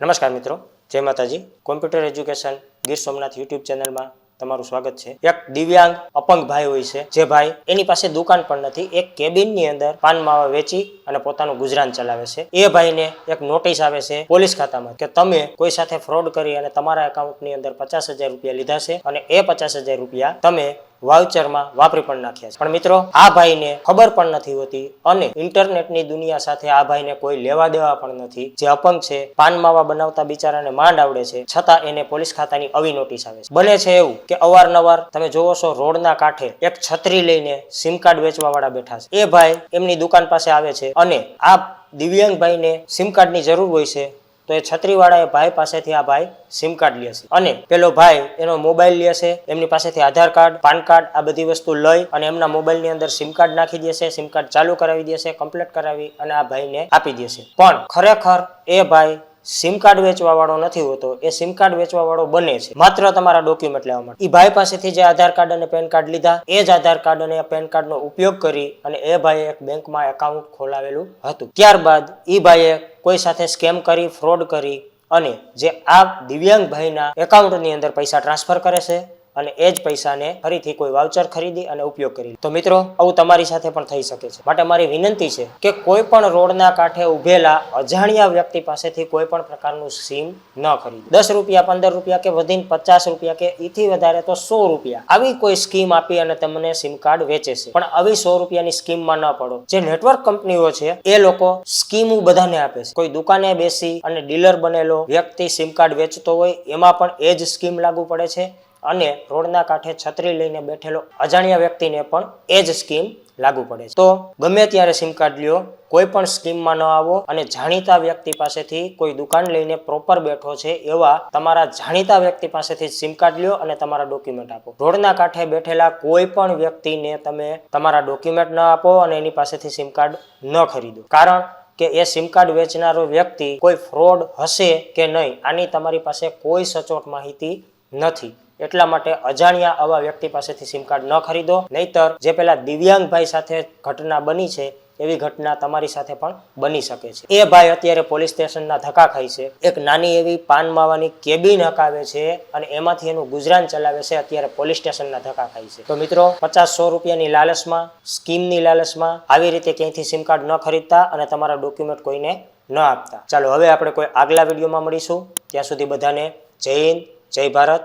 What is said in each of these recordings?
નમસ્કાર મિત્રો, જય માતાજી. Computer education Gir Somnath YouTube ચેનલમાં તમારું સ્વાગત છે. એક દિવ્યાંગ અપંગ ભાઈ હોય છે, જે ભાઈ એની પાસે દુકાન પણ નથી, એક કેબિનની અંદર પાન માવા વેચી અને પોતાનું ગુજરાન ચલાવે છે. એ ભાઈને એક નોટિસ આવે છે પોલીસ ખાતામાં કે તમે કોઈ સાથે ફ્રોડ કરી અને તમારા એકાઉન્ટની અંદર પચાસ રૂપિયા લીધા છે અને એ પચાસ રૂપિયા તમે વાઉચરમાં વાપરી પણ નાખ્યા છે. પણ મિત્રો, આ ભાઈને ખબર પણ નથી હોતી અને ઇન્ટરનેટની દુનિયા સાથે આ ભાઈને કોઈ લેવા દેવા પણ નથી. જે અપંગ છે, પાન માવા બનાવતા બિચારાને માંડ આવડે છે, છતાં એને પોલીસ ખાતાની આવી નોટિસ આવે છે. બને છે એવું કે અવારનવાર તમે જોવો છો, રોડના કાંઠે એક છત્રી લઈને સિમ કાર્ડ વેચવા વાળા બેઠા છે. એ ભાઈ એમની દુકાન પાસે આવે છે અને આ દિવ્યાંગ ભાઈને સિમ કાર્ડની જરૂર હોય છે તો એ છત્રીવાળા એ ભાઈ પાસેથી આ ભાઈ સિમ કાર્ડ લે છે. અને પેલો ભાઈ એનો મોબાઈલ લે છે, એમની પાસેથી આધાર કાર્ડ, પાન કાર્ડ, આ બધી વસ્તુ લઈ અને એમના મોબાઈલની અંદર સિમ કાર્ડ નાખી દેશે સિમ કાર્ડ ચાલુ કરાવી દેશે કમ્પ્લીટ કરાવી અને આ ભાઈને આપી દેશે પણ ખરેખર એ ભાઈ સિમ કાર્ડ વેચવા વાળો નથી હોતો, એ સિમ કાર્ડ વેચવા વાળો બને છે. માત્ર તમારા ડોક્યુમેન્ટ લેવા માટે. એ ભાઈ પાસેથી જે આધાર કાર્ડ અને પેન કાર્ડ લીધા, એ જ આધાર કાર્ડ અને પેન કાર્ડનો ઉપયોગ કરી અને એ ભાઈએ એક બેંકમાં એકાઉન્ટ ખોલાવેલું હતું. ત્યારબાદ એ ભાઈએ કોઈ સાથે સ્કેમ કરી ફ્રોડ કરી અને જે આ દિવ્યાંગ ભાઈના એકાઉન્ટની અંદર પૈસા ટ્રાન્સફર કરે છે અને એ જ પૈસાને ફરીથી કોઈ વાઉચર ખરીદી અને ઉપયોગ કરી તો મિત્રો, આવું તમારી સાથે પણ થઈ શકે છે. માટે મારી વિનંતી છે કે કોઈ પણ રોડના કાંઠે ઉભેલા અજાણ્યા વ્યક્તિ પાસેથી કોઈ પણ પ્રકારનું સિમ ન ખરીદો. દસ રૂપિયા, પંદર રૂપિયા કે વધીને પચાસ રૂપિયા કે એથી વધારે તો સો રૂપિયા. આવી કોઈ સ્કીમ આપી અને તમને સિમ કાર્ડ વેચે છે. પણ આવી સો રૂપિયાની સ્કીમમાં ન પડો. જે નેટવર્ક કંપનીઓ છે, એ લોકો સ્કીમો બધાને આપે છે. કોઈ દુકાને બેસી અને ડીલર બનેલો વ્યક્તિ સિમ કાર્ડ વેચતો હોય, એમાં પણ એ જ સ્કીમ લાગુ પડે છે. અને રોડના કાંઠે છત્રી લઈને બેઠેલો અજાણ્યા વ્યક્તિને પણ એ જ સ્કીમ લાગુ પડે તો ગમે ત્યારે સિમ કાર્ડ લ્યો, કોઈ પણ સ્કીમમાં ન આવો અને જાણીતા વ્યક્તિ પાસેથી કોઈ દુકાન લઈને પ્રોપર બેઠો છે એવા તમારા જાણીતા વ્યક્તિ પાસેથી સિમ કાર્ડ લ્યો અને તમારા ડોક્યુમેન્ટ આપો. રોડના કાંઠે બેઠેલા કોઈ પણ વ્યક્તિને તમે તમારા ડોક્યુમેન્ટ ન આપો અને એની પાસેથી સિમ કાર્ડ ન ખરીદો. કારણ કે એ સિમ કાર્ડ વેચનારો વ્યક્તિ કોઈ ફ્રોડ હશે કે નહીં, આની તમારી પાસે કોઈ સચોટ માહિતી નથી. એટલા માટે અજાણ્યા આવા વ્યક્તિ પાસેથી સિમ કાર્ડ ન ખરીદો. નહીતર જે પેલા દિવ્યાંગ ભાઈ સાથે ઘટના બની છે, એવી ઘટના તમારી સાથે પણ બની શકે છે. એ ભાઈ અત્યારે પોલીસ સ્ટેશનના ધક્કા ખાય છે. એક નાની એવી પાન માવાની કેબિન હકાવે છે અને એમાંથી એનું ગુજરાન ચલાવે છે, અત્યારે પોલીસ સ્ટેશનના ધક્કા ખાય છે. તો મિત્રો, પચાસ સો રૂપિયાની લાલચમાં, સ્કીમની લાલચમાં આવી રીતે ક્યાંયથી સિમ કાર્ડ ન ખરીદતા અને તમારા ડોક્યુમેન્ટ કોઈને ન આપતા. ચાલો, હવે આપણે કોઈ આગલા વિડીયોમાં મળીશું. ત્યાં સુધી બધાને જય હિન્દ, જય ભારત.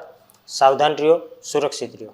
સાવધાન રહ્યો સુરક્ષિત રહ્યો.